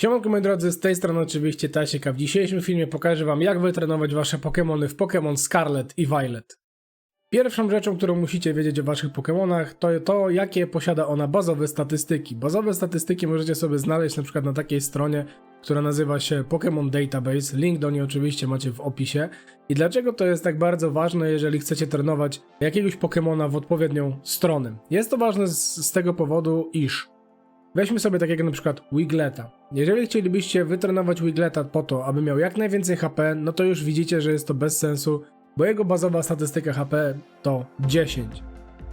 Siemanko moi drodzy, z tej strony oczywiście Tasiek, a w dzisiejszym filmie pokażę wam jak wytrenować wasze Pokémony w Pokémon Scarlet i Violet. Pierwszą rzeczą, którą musicie wiedzieć o waszych Pokémonach to to, jakie posiada ona bazowe statystyki. Bazowe statystyki możecie sobie znaleźć na przykład na takiej stronie, która nazywa się Pokémon Database. Link do niej oczywiście macie w opisie. I dlaczego to jest tak bardzo ważne, jeżeli chcecie trenować jakiegoś Pokémona w odpowiednią stronę? Jest to ważne z, z tego powodu, iż Weźmy sobie takiego na przykład Wigleta. Jeżeli chcielibyście wytrenować Wigleta po to, aby miał jak najwięcej HP, no to już widzicie, że jest to bez sensu, bo jego bazowa statystyka HP to 10.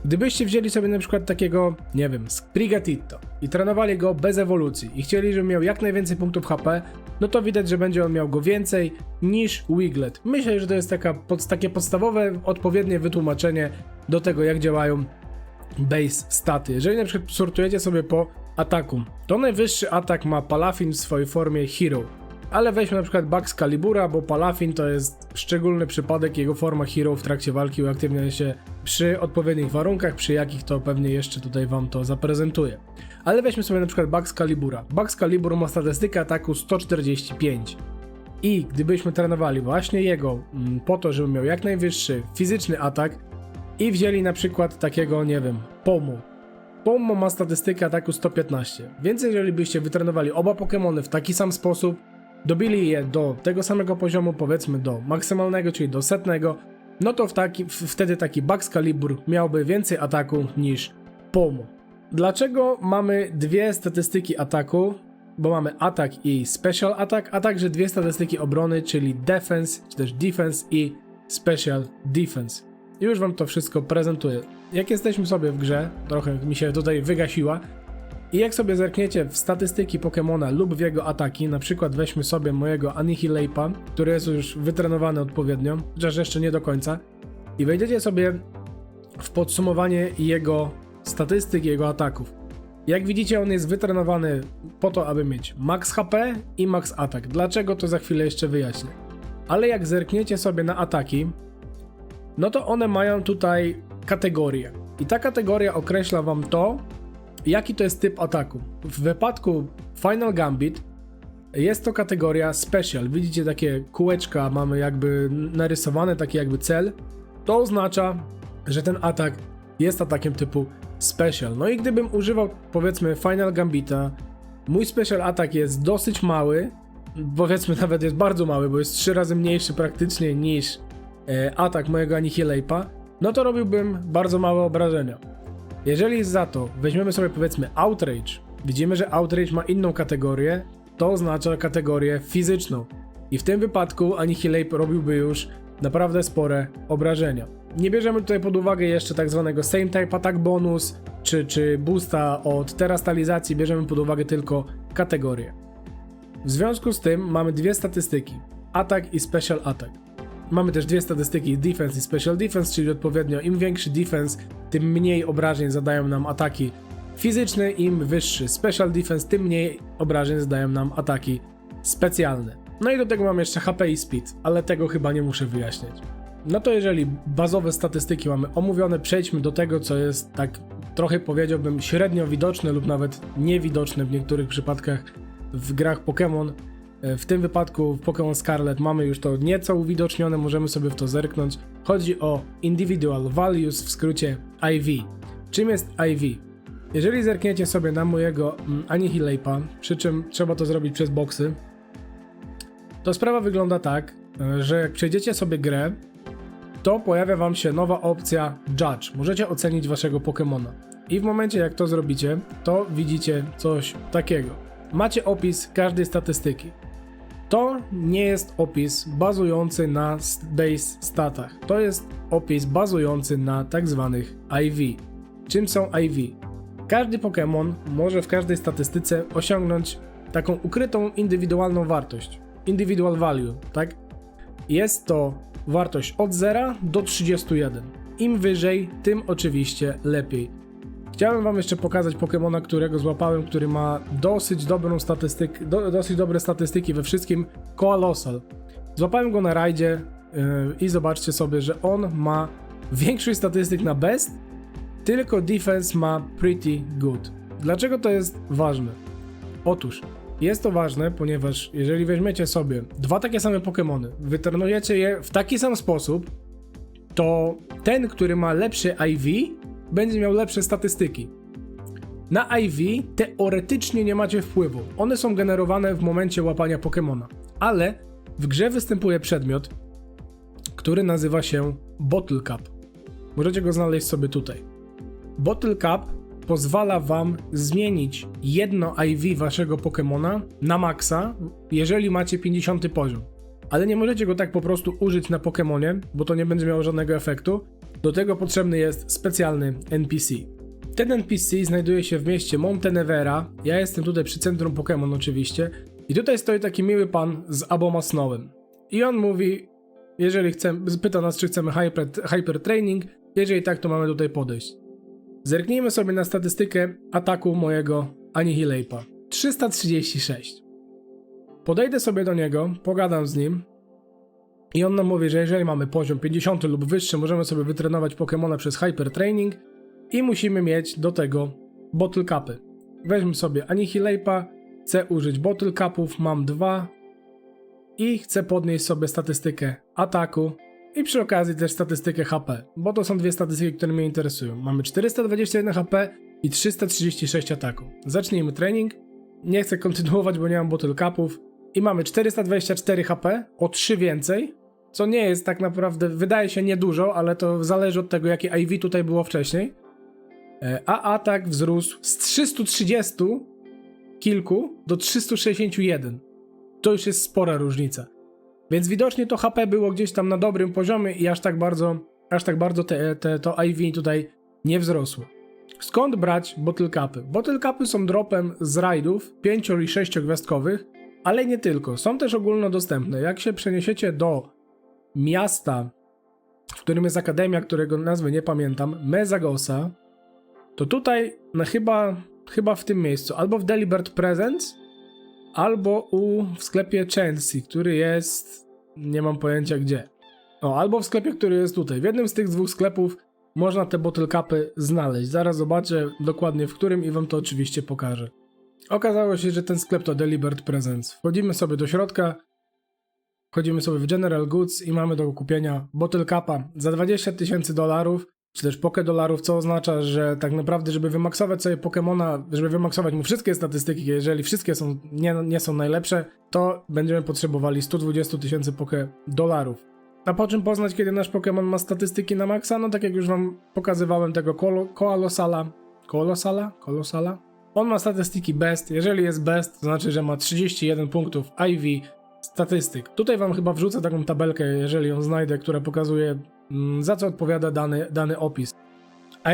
Gdybyście wzięli sobie na przykład takiego, nie wiem, Sprigatito i trenowali go bez ewolucji i chcieli, żeby miał jak najwięcej punktów HP, no to widać, że będzie on miał go więcej niż Wiglet. Myślę, że to jest taka, pod, takie podstawowe, odpowiednie wytłumaczenie do tego, jak działają base staty. Jeżeli na przykład sortujecie sobie po ataku, to najwyższy atak ma Palafin w swojej formie Hero. Ale weźmy na przykład Bugs Calibura, bo Palafin to jest szczególny przypadek, jego forma Hero w trakcie walki uaktywnia się przy odpowiednich warunkach, przy jakich to pewnie jeszcze tutaj wam to zaprezentuję. Ale weźmy sobie na przykład Bugs Calibura. Bugs Calibur ma statystykę ataku 145. I gdybyśmy trenowali właśnie jego mm, po to, żeby miał jak najwyższy fizyczny atak i wzięli na przykład takiego, nie wiem, Pomu. Pomu ma statystykę ataku 115, więc jeżeli byście wytrenowali oba Pokémony w taki sam sposób, dobili je do tego samego poziomu, powiedzmy do maksymalnego, czyli do setnego, no to taki, wtedy taki Bugs Calibur miałby więcej ataku niż Pomu. Dlaczego mamy dwie statystyki ataku? Bo mamy atak i special attack, a także dwie statystyki obrony, czyli defense, czy też defense i special defense. Już wam to wszystko prezentuję. Jak jesteśmy sobie w grze, trochę mi się tutaj wygasiła, i jak sobie zerkniecie w statystyki Pokémona lub w jego ataki, na przykład weźmy sobie mojego Anihilape'a, który jest już wytrenowany odpowiednio, chociaż jeszcze nie do końca, i wejdziecie sobie w podsumowanie jego statystyk, jego ataków. Jak widzicie, on jest wytrenowany po to, aby mieć max HP i max atak. Dlaczego to za chwilę jeszcze wyjaśnię. Ale jak zerkniecie sobie na ataki, no to one mają tutaj kategorię. I ta kategoria określa wam to, jaki to jest typ ataku. W wypadku Final Gambit jest to kategoria special. Widzicie takie kółeczka, mamy jakby narysowane, taki jakby cel. To oznacza, że ten atak jest atakiem typu special. No i gdybym używał powiedzmy Final Gambita, mój special atak jest dosyć mały, powiedzmy nawet jest bardzo mały, bo jest trzy razy mniejszy praktycznie niż e, atak mojego Anihilape'a, no to robiłbym bardzo małe obrażenia. Jeżeli za to weźmiemy sobie powiedzmy Outrage, widzimy, że Outrage ma inną kategorię, to oznacza kategorię fizyczną. I w tym wypadku Annihilate robiłby już naprawdę spore obrażenia. Nie bierzemy tutaj pod uwagę jeszcze tak zwanego Same Type Attack Bonus, czy, czy boosta od terastalizacji, bierzemy pod uwagę tylko kategorię. W związku z tym mamy dwie statystyki: atak i special attack. Mamy też dwie statystyki defense i special defense, czyli odpowiednio im większy defense, tym mniej obrażeń zadają nam ataki fizyczne, im wyższy special defense, tym mniej obrażeń zadają nam ataki specjalne. No i do tego mam jeszcze HP i speed, ale tego chyba nie muszę wyjaśniać. No to jeżeli bazowe statystyki mamy omówione, przejdźmy do tego, co jest tak trochę powiedziałbym średnio widoczne lub nawet niewidoczne w niektórych przypadkach w grach Pokémon. E, W tym wypadku w Pokémon Scarlet mamy już to nieco uwidocznione, możemy sobie w to zerknąć. Chodzi o Individual Values, w skrócie IV. Czym jest IV? Jeżeli zerkniecie sobie na mojego mm, Anihilape'a, przy czym trzeba to zrobić przez boksy, to sprawa wygląda tak, e, że jak przejdziecie sobie grę, to pojawia wam się nowa opcja Judge. Możecie ocenić waszego Pokémona. I w momencie jak to zrobicie, to widzicie coś takiego. Macie opis każdej statystyki. To nie jest opis bazujący na base statach. To jest opis bazujący na tak zwanych IV. Czym są IV? Każdy Pokémon może w każdej statystyce osiągnąć taką ukrytą indywidualną wartość. Individual value, tak? Jest to wartość od 0 do 31. Im wyżej, tym oczywiście lepiej. Chciałem wam jeszcze pokazać Pokemona, którego złapałem, który ma dosyć dobrą statystyk, do, dosyć dobre statystyki we wszystkim. Koalosal. Złapałem go na rajdzie yy, i zobaczcie sobie, że on ma większość statystyk na best, tylko defense ma pretty good. Dlaczego to jest ważne? Otóż, Jest to ważne, ponieważ jeżeli weźmiecie sobie dwa takie same Pokémony, wytrenujecie je w taki sam sposób, to ten, który ma lepszy IV, będzie miał lepsze statystyki. Na IV teoretycznie nie macie wpływu. One są generowane w momencie łapania Pokémona. Ale w grze występuje przedmiot, który nazywa się Bottle Cup. Możecie go znaleźć sobie tutaj. Bottle Cup pozwala wam zmienić jedno IV waszego Pokémona na maksa, jeżeli macie 50 poziom. Ale nie możecie go tak po prostu użyć na Pokémonie, bo to nie będzie miało żadnego efektu. Do tego potrzebny jest specjalny NPC. Ten NPC znajduje się w mieście Montenevera. Ja jestem tutaj przy centrum Pokémon oczywiście. I tutaj stoi taki miły pan z Abomasnowem. I on mówi, jeżeli chcemy, pyta nas, czy chcemy hyper, hyper training. Jeżeli tak, to mamy tutaj podejść. Zerknijmy sobie na statystykę ataku mojego Anihilape'a. 336. Podejdę sobie do niego, pogadam z nim i on nam mówi, że jeżeli mamy poziom 50 lub wyższy, możemy sobie wytrenować Pokémona przez Hyper Training i musimy mieć do tego Bottle Capy. Weźmy sobie Anihilape'a, chcę użyć Bottle Capów, mam dwa i chcę podnieść sobie statystykę ataku i przy okazji też statystykę HP, bo to są dwie statystyki, które mnie interesują. Mamy 421 HP i 336 ataku. Zacznijmy trening. Nie chcę kontynuować, bo nie mam bottle capów. I mamy 424 HP, o 3 więcej, co nie jest tak naprawdę, wydaje się niedużo, ale to zależy od tego, jakie IV tutaj było wcześniej. E, A atak wzrósł z 330 kilku do 361. To już jest spora różnica. Więc widocznie to HP było gdzieś tam na dobrym poziomie i aż tak bardzo, aż tak bardzo te, te, to IV tutaj nie wzrosło. Skąd brać bottle capy? Bottle capy są dropem z rajdów 5 i 6 gwiazdkowych, ale nie tylko. Są też ogólnodostępne. Jak się przeniesiecie do miasta, w którym jest akademia, którego nazwy nie pamiętam, Mezagosa, to tutaj no chyba, chyba w tym miejscu, albo w Delibert Presents, albo u, w sklepie Chelsea, który jest, nie mam pojęcia gdzie. O, albo w sklepie, który jest tutaj. W jednym z tych dwóch sklepów można te bottle capy znaleźć. Zaraz zobaczę dokładnie w którym i wam to oczywiście pokażę. Okazało się, że ten sklep to Delibert Presents. Wchodzimy sobie do środka, wchodzimy sobie w General Goods i mamy do kupienia bottle capa za 20 tysięcy dolarów, czy też poke dolarów, co oznacza, że tak naprawdę, żeby wymaksować sobie Pokemona, żeby wymaksować mu wszystkie statystyki, jeżeli wszystkie są, nie, nie są najlepsze, to będziemy potrzebowali 120 tysięcy poke dolarów. A po czym poznać, kiedy nasz Pokémon ma statystyki na maksa? No tak jak już wam pokazywałem tego Koalosala. Kolosala? Kolosala? On ma statystyki best. Jeżeli jest best, to znaczy, że ma 31 punktów IV statystyk. Tutaj wam chyba wrzucę taką tabelkę, jeżeli ją znajdę, która pokazuje mm, za co odpowiada dany, dany opis.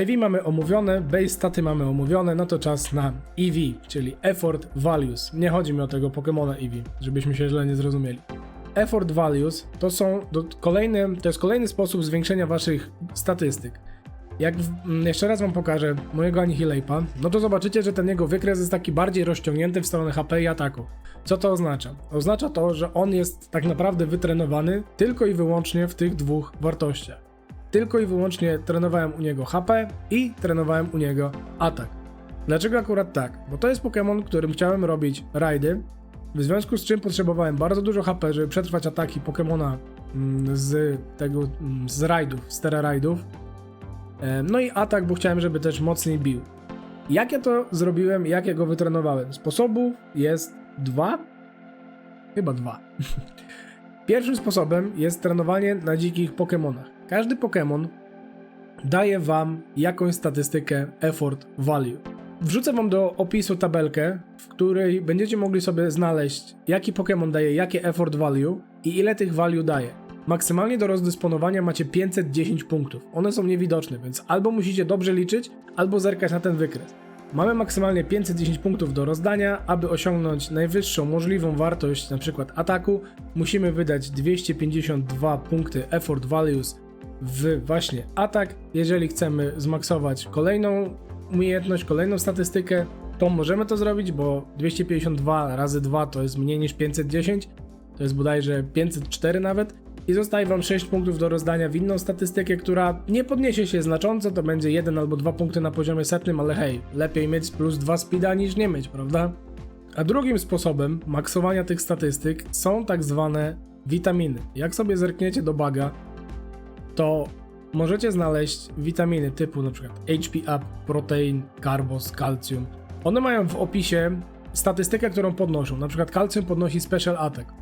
IV mamy omówione, base staty mamy omówione, no to czas na EV, czyli Effort Values. Nie chodzi mi o tego Pokémona EV, żebyśmy się źle nie zrozumieli. Effort Values to są do, kolejny, to jest kolejny sposób zwiększenia waszych statystyk. Jak mm, jeszcze raz wam pokażę mojego Anihilape'a, no to zobaczycie, że ten jego wykres jest taki bardziej rozciągnięty w stronę HP i ataku. Co to oznacza? Oznacza to, że on jest tak naprawdę wytrenowany tylko i wyłącznie w tych dwóch wartościach. Tylko i wyłącznie trenowałem u niego HP i trenowałem u niego atak. Dlaczego akurat tak? Bo to jest Pokémon, którym chciałem robić rajdy, w związku z czym potrzebowałem bardzo dużo HP, żeby przetrwać ataki Pokémona mm, z tego, mm, z rajdów, z Terra rajdów. E, No i atak, bo chciałem, żeby też mocniej bił. Jak ja to zrobiłem, jak ja go wytrenowałem? Sposobów jest dwa? Chyba dwa. Pierwszym sposobem jest trenowanie na dzikich Pokémonach. Każdy Pokémon daje wam jakąś statystykę effort value. Wrzucę wam do opisu tabelkę, w której będziecie mogli sobie znaleźć, jaki Pokémon daje jakie effort value i ile tych value daje. Maksymalnie do rozdysponowania macie 510 punktów. One są niewidoczne, więc albo musicie dobrze liczyć, albo zerkać na ten wykres. Mamy maksymalnie 510 punktów do rozdania, aby osiągnąć najwyższą możliwą wartość, np. ataku, musimy wydać 252 punkty effort values w właśnie atak. Jeżeli chcemy zmaksować kolejną umiejętność, kolejną statystykę, to możemy to zrobić, bo 252 razy 2 to jest mniej niż 510, to jest bodajże 504 nawet. I zostaje Wam 6 punktów do rozdania w inną statystykę, która nie podniesie się znacząco, to będzie 1 albo 2 punkty na poziomie setnym, ale hej, lepiej mieć plus 2 speeda niż nie mieć, prawda? A drugim sposobem maksowania tych statystyk są tak zwane witaminy. Jak sobie zerkniecie do baga, to możecie znaleźć witaminy typu przykład HP Up, protein, carbos, calcium. One mają w opisie statystykę, którą podnoszą. Na przykład calcium podnosi special attack.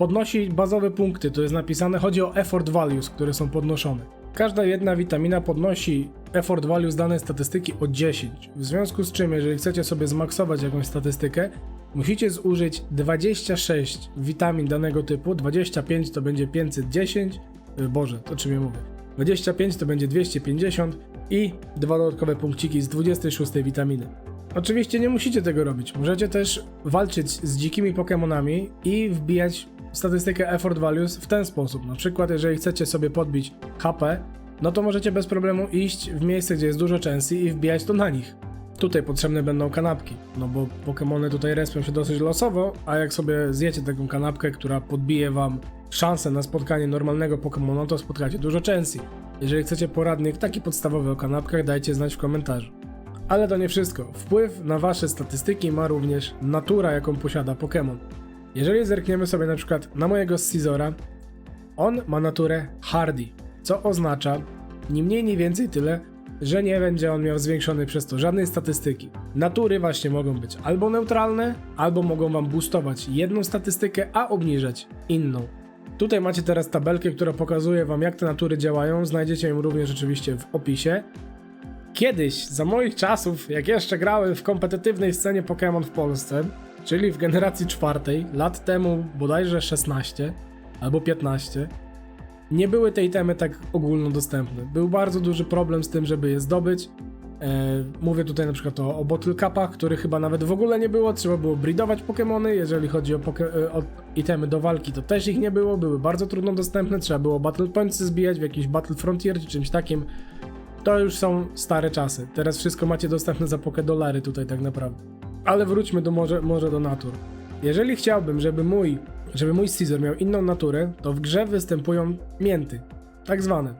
Podnosi bazowe punkty, to jest napisane, chodzi o effort values, które są podnoszone. Każda jedna witamina podnosi effort values danej statystyki o 10. W związku z czym, jeżeli chcecie sobie zmaksować jakąś statystykę, musicie zużyć 26 witamin danego typu, 25 to będzie 510, y, Boże, to czym ja mówię? 25 to będzie 250 i dwa dodatkowe punkciki z 26 witaminy. Oczywiście nie musicie tego robić. Możecie też walczyć z dzikimi Pokémonami i wbijać statystykę effort values w ten sposób. Na przykład, jeżeli chcecie sobie podbić HP, no to możecie bez problemu iść w miejsce, gdzie jest dużo częsy i wbijać to na nich. Tutaj potrzebne będą kanapki, no bo Pokémony tutaj respią się dosyć losowo, a jak sobie zjecie taką kanapkę, która podbije wam szansę na spotkanie normalnego Pokémona, to spotkacie dużo częsy. Jeżeli chcecie poradnik taki podstawowy o kanapkach, dajcie znać w komentarzu. Ale to nie wszystko. Wpływ na wasze statystyki ma również natura, jaką posiada Pokémon. Jeżeli zerkniemy sobie na przykład na mojego Scizora, on ma naturę Hardy, co oznacza ni mniej, ni więcej tyle, że nie będzie on miał zwiększonej przez to żadnej statystyki. Natury właśnie mogą być albo neutralne, albo mogą wam boostować jedną statystykę, a obniżać inną. Tutaj macie teraz tabelkę, która pokazuje wam jak te natury działają, znajdziecie ją również oczywiście w opisie. Kiedyś, za moich czasów, jak jeszcze grałem w kompetytywnej scenie Pokémon w Polsce, czyli w generacji czwartej, lat temu bodajże 16 albo 15, nie były te itemy tak ogólnodostępne. Był bardzo duży problem z tym, żeby je zdobyć. E, mówię tutaj na przykład o, o Bottle Cupach, których chyba nawet w ogóle nie było. Trzeba było breedować Pokémony. Jeżeli chodzi o, poke, o itemy do walki, to też ich nie było. Były bardzo trudno dostępne. Trzeba było Battle Points zbijać w jakiś Battle Frontier czy czymś takim. To już są stare czasy. Teraz wszystko macie dostępne za poke dolary tutaj tak naprawdę. Ale wróćmy do może, może do natur. Jeżeli chciałbym, żeby mój, żeby mój Caesar miał inną naturę, to w grze występują mięty. Tak zwane.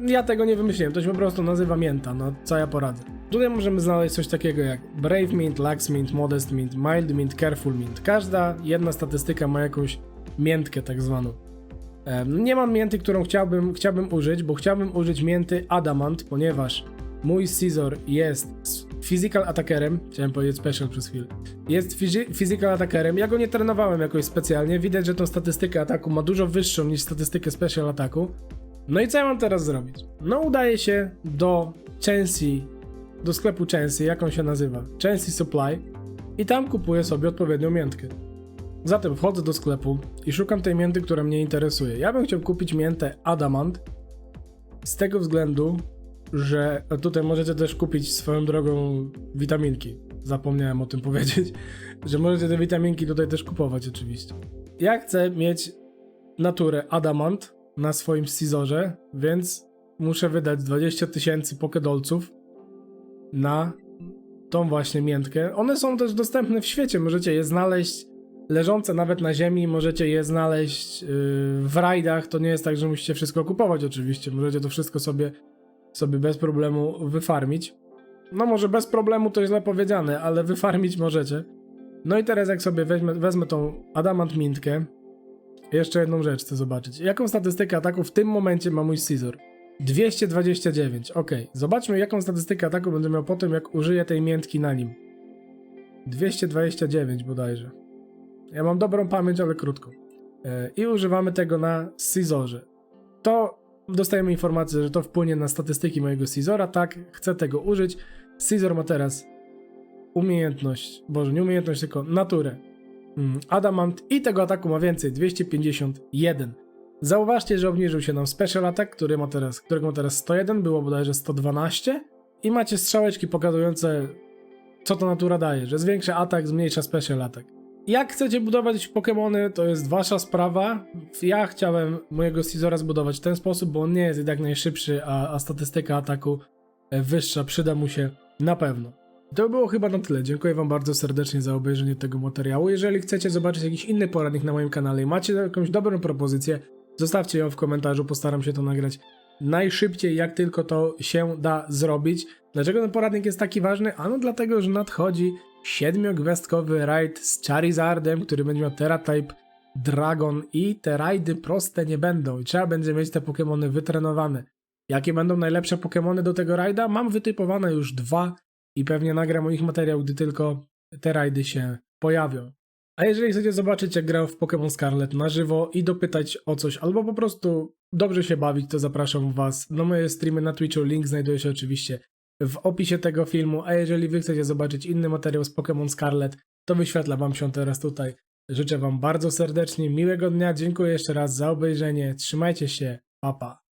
Ja tego nie wymyśliłem, to się po prostu nazywa mięta, no co ja poradzę. Tutaj możemy znaleźć coś takiego jak Brave Mint, Lax Mint, Modest Mint, Mild Mint, Careful Mint. Każda jedna statystyka ma jakąś miętkę tak zwaną. Em, Nie mam mięty, którą chciałbym, chciałbym użyć, bo chciałbym użyć mięty Adamant, ponieważ mój Scizor jest physical attackerem, chciałem powiedzieć special przez chwilę, jest physical attackerem, ja go nie trenowałem jakoś specjalnie, widać, że tą statystykę ataku ma dużo wyższą niż statystykę special ataku. No i co ja mam teraz zrobić? No udaję się do Chansey, do sklepu Chansey, jak on się nazywa? Chansey Supply i tam kupuję sobie odpowiednią miętkę. Zatem wchodzę do sklepu i szukam tej mięty, która mnie interesuje. Ja bym chciał kupić miętę Adamant z tego względu, że tutaj możecie też kupić swoją drogą witaminki. Zapomniałem o tym powiedzieć, że możecie te witaminki tutaj też kupować oczywiście. Ja chcę mieć naturę Adamant na swoim Scizorze, więc muszę wydać 20 tysięcy pokedolców na tą właśnie miętkę. One są też dostępne w świecie, możecie je znaleźć leżące nawet na ziemi, możecie je znaleźć yy, w rajdach. To nie jest tak, że musicie wszystko kupować oczywiście, możecie to wszystko sobie, sobie bez problemu wyfarmić. No może bez problemu to źle powiedziane, ale wyfarmić możecie. No i teraz jak sobie weźmę, wezmę tą Adamant Mintkę, jeszcze jedną rzecz chcę zobaczyć. Jaką statystykę ataku w tym momencie ma mój Scizor? 229, ok. Zobaczmy jaką statystykę ataku będę miał po tym, jak użyję tej miętki na nim. 229 bodajże. Ja mam dobrą pamięć, ale krótką. E, I używamy tego na Scizorze. To dostajemy informację, że to wpłynie na statystyki mojego Scizora. Tak, chcę tego użyć. Scizor ma teraz umiejętność, boże, nie umiejętność, tylko naturę. Mm, Adamant i tego ataku ma więcej, 251. Zauważcie, że obniżył się nam Special Attack, który ma teraz, którego ma teraz 101, było bodajże 112 i macie strzałeczki pokazujące co ta natura daje, że zwiększa atak, zmniejsza Special Attack. Jak chcecie budować Pokémony, to jest wasza sprawa. Ja chciałem mojego Scizora zbudować w ten sposób, bo on nie jest jednak najszybszy, a, a statystyka ataku e, wyższa przyda mu się na pewno. To było chyba na tyle. Dziękuję Wam bardzo serdecznie za obejrzenie tego materiału. Jeżeli chcecie zobaczyć jakiś inny poradnik na moim kanale i macie jakąś dobrą propozycję, zostawcie ją w komentarzu, postaram się to nagrać najszybciej, jak tylko to się da zrobić. Dlaczego ten poradnik jest taki ważny? Ano dlatego, że nadchodzi siedmiogwiazdkowy raid z Charizardem, który będzie miał Teratype Dragon i te rajdy proste nie będą i trzeba będzie mieć te Pokémony wytrenowane. Jakie będą najlepsze Pokémony do tego rajda? Mam wytypowane już dwa i pewnie nagram o nich materiał, gdy tylko te rajdy się pojawią. A jeżeli chcecie zobaczyć, jak grałem w Pokémon Scarlet na żywo i dopytać o coś, albo po prostu dobrze się bawić, to zapraszam Was na moje streamy na Twitchu. Link znajduje się oczywiście w opisie tego filmu. A jeżeli Wy chcecie zobaczyć inny materiał z Pokémon Scarlet, to wyświetla Wam się teraz tutaj. Życzę Wam bardzo serdecznie miłego dnia. Dziękuję jeszcze raz za obejrzenie. Trzymajcie się. Pa, pa.